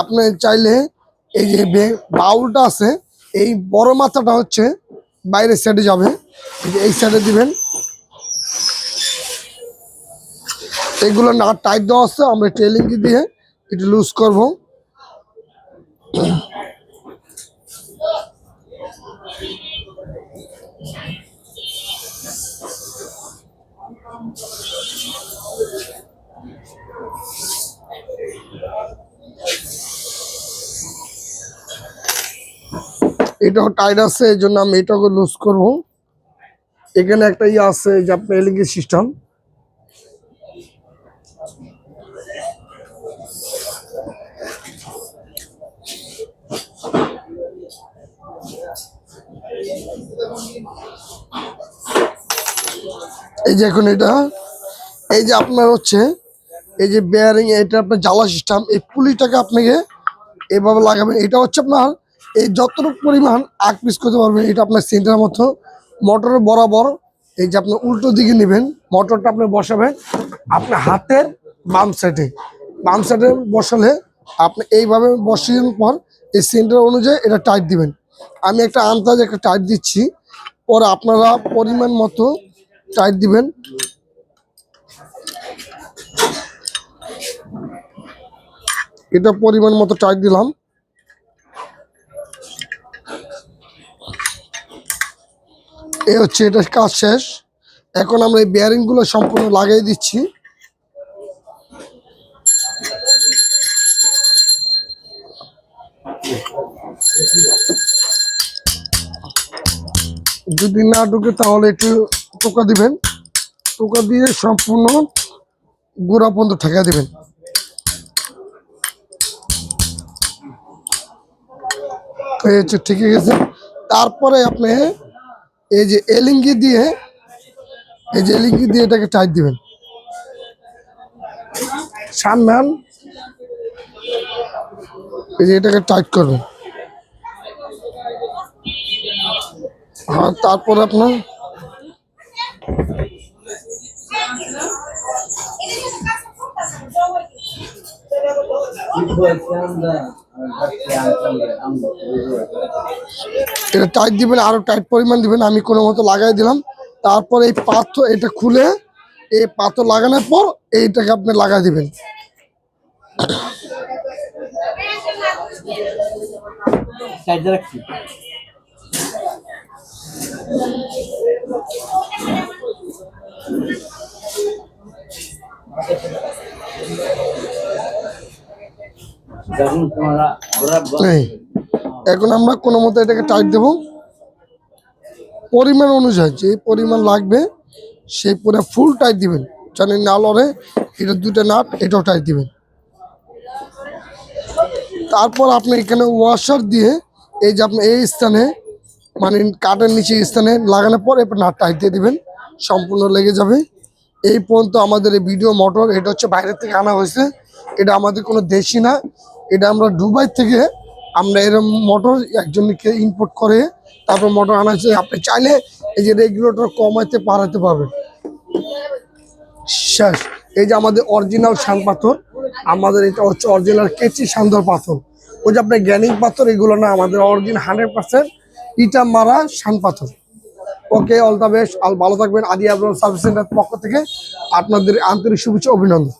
আপনি চাইলে এই যে বাউলটা আছে, এই বড় মাথাটা হচ্ছে বাইরের সাইডে যাবে। এই সাইডে দিবেন। এগুলো না টাইট দেওয়া আছে, আমরা টেলিংকি দিয়ে একটু লুজ করব। এটাও টাইট আছে, এই জন্য আমি এটাকে লুজ করব। এখানে একটা ইয়ে আছে যে আপনার এলিঙ্গি সিস্টেম। এই যে এখন এটা, এই যে আপনার হচ্ছে, এই যে বেয়ারিং এটা আপনার জ্বালা সিস্টেম এই পুলিটাকে আপনাকে এভাবে লাগাবেন। এটা হচ্ছে আপনার এই যতটুকু পরিমাণ আগ পিস করতে পারবেন, এটা আপনার সেন্টারের মতো। মোটরের বরাবর এই যে আপনার উল্টো দিকে নেবেন, মোটরটা আপনি বসাবেন। আপনার হাতের বাম সাইডে বাম সাইডে বসালে আপনি এইভাবে বসিয়ে পর এই সেন্টার অনুযায়ী এটা টাইট দিবেন। আমি একটা আন্দাজ একটা টাইট দিচ্ছি। পরে আপনারা পরিমাণ মতো টাইট দিবেন। এটা পরিমাণ মতো টাইট দিলাম। এই হচ্ছে, এটা কাজ শেষ। এখন আমরা এই বেয়ারিংগুলো সম্পূর্ণ লাগিয়ে দিচ্ছি। যদি না ঢুকে তাহলে একটু টোকা দিবেন। টোকা দিয়ে সম্পূর্ণ গোড়া পর্যন্ত ঠেকা দিবেন। এই হচ্ছে ঠিক গেছে। তারপরে আপনি এই যে এলিঙ্গি দিয়ে, এই যে এলিঙ্গি দিয়ে এটাকে টাইট দিবেন। সামনে এই যে এটাকে টাইট করবেন। হ্যাঁ তারপর আপনার এটা টাইট দিবেন, আরও টাইট পরিমাণ দিবেন, আমি কোনো মতো লাগাই দিলাম। তারপর এই পাথর এটা খুলে, এই পাথর লাগানোর পর এইটাকে আপনি লাগাই দিবেন। রাখছি। এখন আমরা কোনো মতো এটাকে টাইট দেব। পরিমাণ অনুযায়ী যে পরিমাণ লাগবে, সেই পুরো ফুল টাইট দিবেন। জানি না লড়ে, এটা দুটো নাট, এটাও টাইট দিবেন। তারপর আপনি এখানে ওয়াশার দিয়ে এই যে আপনি এই স্থানে মানে কাঠের নিচে স্থানে লাগানোর পর এরপর নাট টাইট দিয়ে দিবেন। সম্পূর্ণ লেগে যাবে। এই পর্যন্ত আমাদের এই ভিডিও মোটর এটা হচ্ছে বাইরে থেকে আনা হয়েছে। এটা আমাদের কোনো দেশি না। এটা আমরা দুবাই থেকে আমরা এরকম মোটর একজনকে ইম্পোর্ট করে, তারপর মোটর আনা হয়েছে। আপনি চাইলে এই যে রেগুলেটর কমাইতে পারাতে পারবেন। শেষ। এই যে আমাদের অরিজিনাল শান পাথর, আমাদের এটা হচ্ছে অরিজিনাল কেচি সান্দর পাথর। ওই যে আপনার গ্যানিং পাথর, এগুলো না, আমাদের অরিজিনাল হান্ড্রেড পার্সেন্ট ইটা মারা শান পাথর। ওকে অল দ্য বেস্ট ভালো থাকবেন। আদি আবরাম সার্ভিস সেন্টার পক্ষ থেকে আপনাদের আন্তরিক শুভেচ্ছা অভিনন্দন।